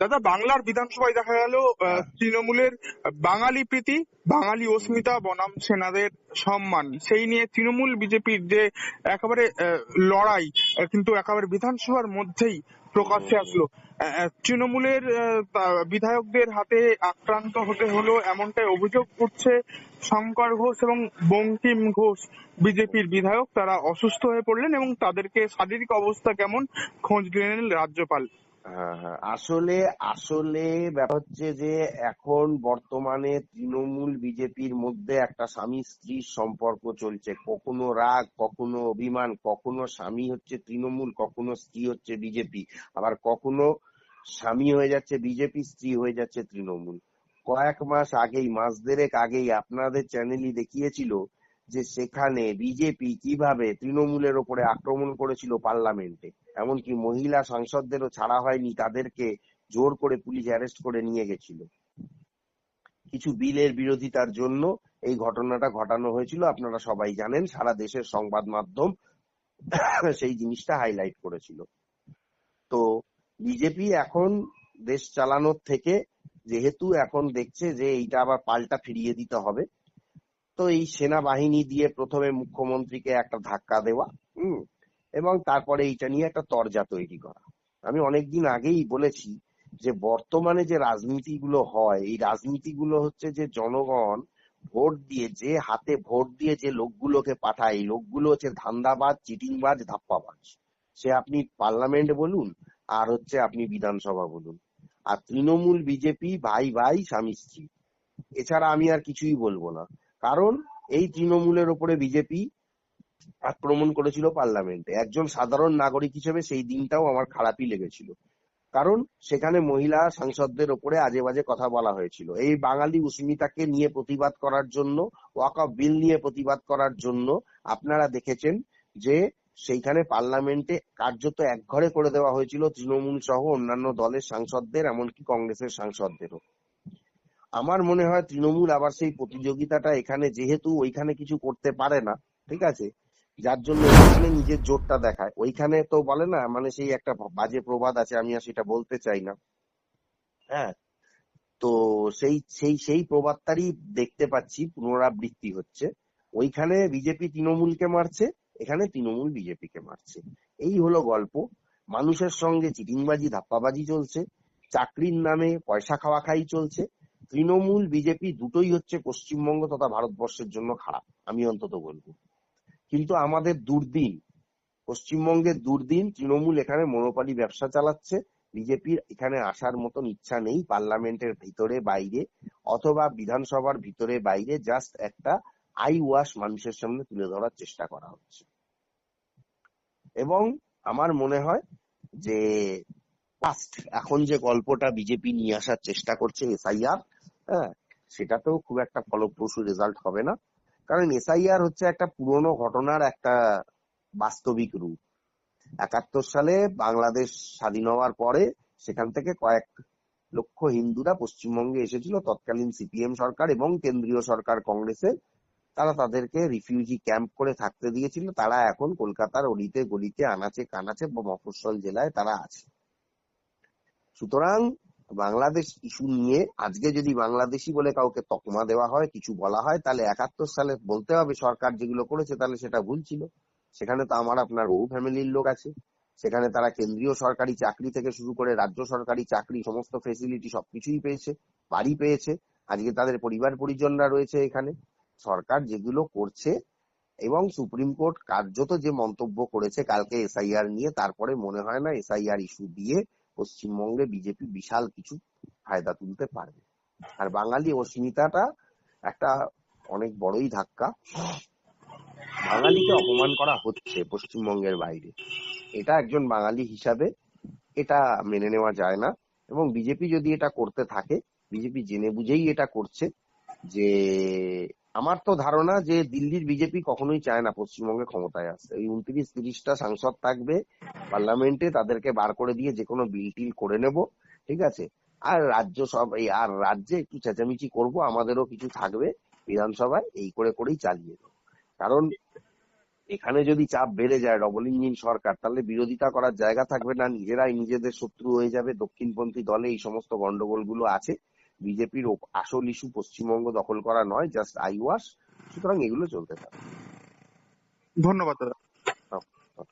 দাদা বাংলার বিধানসভায় দেখা গেল আহ, তৃণমূলের বাঙালি প্রীতি বাঙালি অস্মিতা বনাম সেনাদের সম্মান। সেই নিয়ে তৃণমূল বিজেপির যে একেবারে লড়াই কিন্তু একেবারে বিধানসভার মধ্যেই প্রকাশ্যে আসলো। তৃণমূলের বিধায়কদের হাতে আক্রান্ত হতে হলো এমনটাই অভিযোগ করছে শঙ্কর ঘোষ এবং বঙ্কিম ঘোষ বিজেপির বিধায়ক। তারা অসুস্থ হয়ে পড়লেন এবং তাদেরকে শারীরিক অবস্থা কেমন? খোঁজ নিলেন রাজ্যপাল। হ্যাঁ হ্যাঁ। আসলে আসলে ব্যাপার হচ্ছে যে এখন বর্তমানে তৃণমূল বিজেপির মধ্যে একটা স্বামী স্ত্রীর সম্পর্ক চলছে। কখনো রাগ, কখনো অভিমান, কখনো স্বামী হচ্ছে তৃণমূল, কখনো স্ত্রী হচ্ছে বিজেপি। আবার কখনো স্বামী হয়ে যাচ্ছে বিজেপি, স্ত্রী হয়ে যাচ্ছে তৃণমূল। কয়েক মাস আগেই, মাস দেড়েক আগেই আপনাদের চ্যানেলই দেখিয়েছিল যে সেখানে বিজেপি কীভাবে তৃণমূলের ওপরে আক্রমণ করেছিল পার্লামেন্টে। এমনকি মহিলা সাংসদদেরও ছাড়া হয়নি, তাদেরকে জোর করে পুলিশ অ্যারেস্ট করে নিয়ে গেছিল। কিছু বিলের বিরোধিতার জন্য এই ঘটনাটা ঘটানো হয়েছিল, আপনারা সবাই জানেন, সারা দেশের সংবাদ মাধ্যম সেই জিনিসটা হাইলাইট করেছিল। তো বিজেপি এখন দেশ চালানোর থেকে যেহেতু এখন দেখছে যে এইটা আবার পাল্টা ফিরিয়ে দিতে হবে, তো এই সেনাবাহিনী দিয়ে প্রথমে মুখ্যমন্ত্রীকে একটা ধাক্কা দেওয়া, হুম এবং তারপরে এইটা নিয়ে একটা তরজা তৈরি করা। আমি অনেকদিন আগেই বলেছি যে বর্তমানে যে রাজনীতিগুলো হয়, এই রাজনীতিগুলো হচ্ছে যে জনগণ ভোট দিয়ে, যে হাতে ভোট দিয়ে যে লোকগুলোকে পাঠায়, এই লোকগুলো হচ্ছে ধান্দাবাজ, চিটিংবাজ, ধাপ্পাবাজ। সে আপনি পার্লামেন্ট বলুন, আর হচ্ছে আপনি বিধানসভা বলুন। আর তৃণমূল, বিজেপি, ভাই ভাই, স্বামী স্ত্রী। এছাড়া আমি আর কিছুই বলব না। কারণ এই তৃণমূলের ওপরে বিজেপি আক্রমণ করেছিল পার্লামেন্টে। একজন সাধারণ নাগরিক হিসেবে সেই দিনটাও আমার খারাপই লেগেছিল। কারণ সেখানে মহিলা সাংসদদের ওপরে আজে বাজে কথা বলা হয়েছিল। এই বাঙালি উস্মিতাকে নিয়ে প্রতিবাদ করার জন্য ওয়াকআপ বিল নিয়ে প্রতিবাদ করার জন্য আপনারা দেখেছেন যে সেইখানে পার্লামেন্টে কার্যত একঘরে করে দেওয়া হয়েছিল তৃণমূল সহ অন্যান্য দলের সাংসদদের, এমনকি কংগ্রেসের সাংসদদেরও। আমার মনে হয় তৃণমূল আবার সেই প্রতিযোগিতাটা এখানে যেহেতু ওইখানে কিছু করতে পারে না, ঠিক আছে? যার জন্য এখানে নিজের জোরটা দেখায়। ওইখানে তো বলে না মানে সেই একটা বাজে প্রবাদ আছে, আমি আর সেটা বলতে চাই না। হ্যাঁ? তো সেই সেই সেই প্রবাদটারই দেখতে পাচ্ছি, পুনরাবৃত্তি হচ্ছে। ওইখানে বিজেপি তৃণমূলকে মারছে, এখানে তৃণমূল বিজেপিকে মারছে। এই হলো গল্প। মানুষের সঙ্গে চিটিংবাজি, ধাপ্পাবাজি চলছে। চাকরির নামে পয়সা খাওয়া খাই চলছে। তৃণমূল, বিজেপি দুটোই হচ্ছে পশ্চিমবঙ্গ তথা ভারতবর্ষের জন্য খারাপ। আমি অন্তত বলব। কিন্তু আমাদের দুর্দিন, পশ্চিমবঙ্গের দুর্দিন, তৃণমূল এখানে মনোপালি ব্যবসা চালাচ্ছে বিজেপির এখানে আসার মতন ইচ্ছা নেই পার্লামেন্টের ভিতরে, বাইরে, অথবা বিধানসভার ভিতরে, বাইরে, জাস্ট একটা আই ওয়াশ মানুষের সামনে তুলে ধরার চেষ্টা করা হচ্ছে। এবং আমার মনে হয় যে ফার্স্ট এখন যে গল্পটা বিজেপি নিয়ে আসার চেষ্টা করছে এসআইআর হ্যাঁ সেটাতেও খুব একটা ফলপ্রসূ রেজাল্ট হবে না। কারণ এসআইআর হচ্ছে একটা পুরনো ঘটনার একটা বাস্তবিক রূপ। একাত্তর সালে বাংলাদেশ স্বাধীন হওয়ার পরে সেখান থেকে কয়েক লক্ষ হিন্দুরা পশ্চিমবঙ্গে এসেছিল। তৎকালীন সিপিএম সরকার এবং কেন্দ্রীয় সরকার কংগ্রেসের তারা তাদেরকে রিফিউজি ক্যাম্প করে থাকতে দিয়েছিল। তারা এখন কলকাতার অলিতে গলিতে, আনাচে, কানাচে বা মফস্বল জেলায় তারা আছে। সুতরাং বাংলাদেশ ইস্যু নিয়ে আজকে যদি বাংলাদেশি বলে কাউকে তকমা দেওয়া হয়, কিছু বলা হয়, তাহলে একাত্তর সালে বলতে হবে সরকার যেগুলো করেছে, তাহলে সেটা ভুল ছিল। সেখানে তো আমার, আপনার বহু ফ্যামিলির লোক আছে। সেখানে তারা কেন্দ্রীয় সরকারি চাকরি থেকে শুরু করে রাজ্য সরকারি চাকরি, সমস্ত ফেসিলিটি সবকিছুই পেয়েছে, বাড়ি পেয়েছে। আজকে তাদের পরিবার পরিজনরা রয়েছে এখানে। সরকার যেগুলো করছে এবং সুপ্রিম কোর্ট কার্যত যে মন্তব্য করেছে, কালকে এসআইআর নিয়ে, তারপরে মনে হয় না এসআইআর ইস্যু দিয়ে পশ্চিমবঙ্গে বিজেপি বিশাল কিছু ফায়দা তুলতে পারবে। আর বাঙালি অস্মিতাটা একটা অনেক বড়ই ধাক্কা। বাঙালিকে অপমান করা হচ্ছে পশ্চিমবঙ্গের বাইরে। এটা একজন বাঙালি হিসাবে এটা মেনে নেওয়া যায় না। এবং বিজেপি যদি এটা করতে থাকে, বিজেপি জেনে বুঝেই এটা করছে যে, আমার তো ধারণা যে দিল্লির বিজেপি কখনোই চায় না পশ্চিমবঙ্গে ক্ষমতায় আসতে। এই উনত্রিশ তিরিশটা সাংসদ থাকবে পার্লামেন্টে তাদেরকে বার করে দিয়ে যে কোনো বিল টিল করে নেব, ঠিক আছে? আর রাজ্য সব, এই, আর রাজ্যে একটু চেঁচামেচি করব, আমাদেরও কিছু থাকবে বিধানসভায়, এই করে করেই চালিয়ে দেবো কারণ এখানে যদি চাপ বেড়ে যায় ডবল ইঞ্জিন সরকার, তাহলে বিরোধিতা করার জায়গা থাকবে না, নিজেরাই নিজেদের শত্রু হয়ে যাবে, দক্ষিণপন্থী দলে এই সমস্ত গন্ডগোলগুলো আছে। বিজেপির আসল ইস্যু পশ্চিমবঙ্গ দখল করা নয়, জাস্ট আই ওয়াশ, সুতরাং এগুলো চলতে থাকে। ধন্যবাদ দাদা।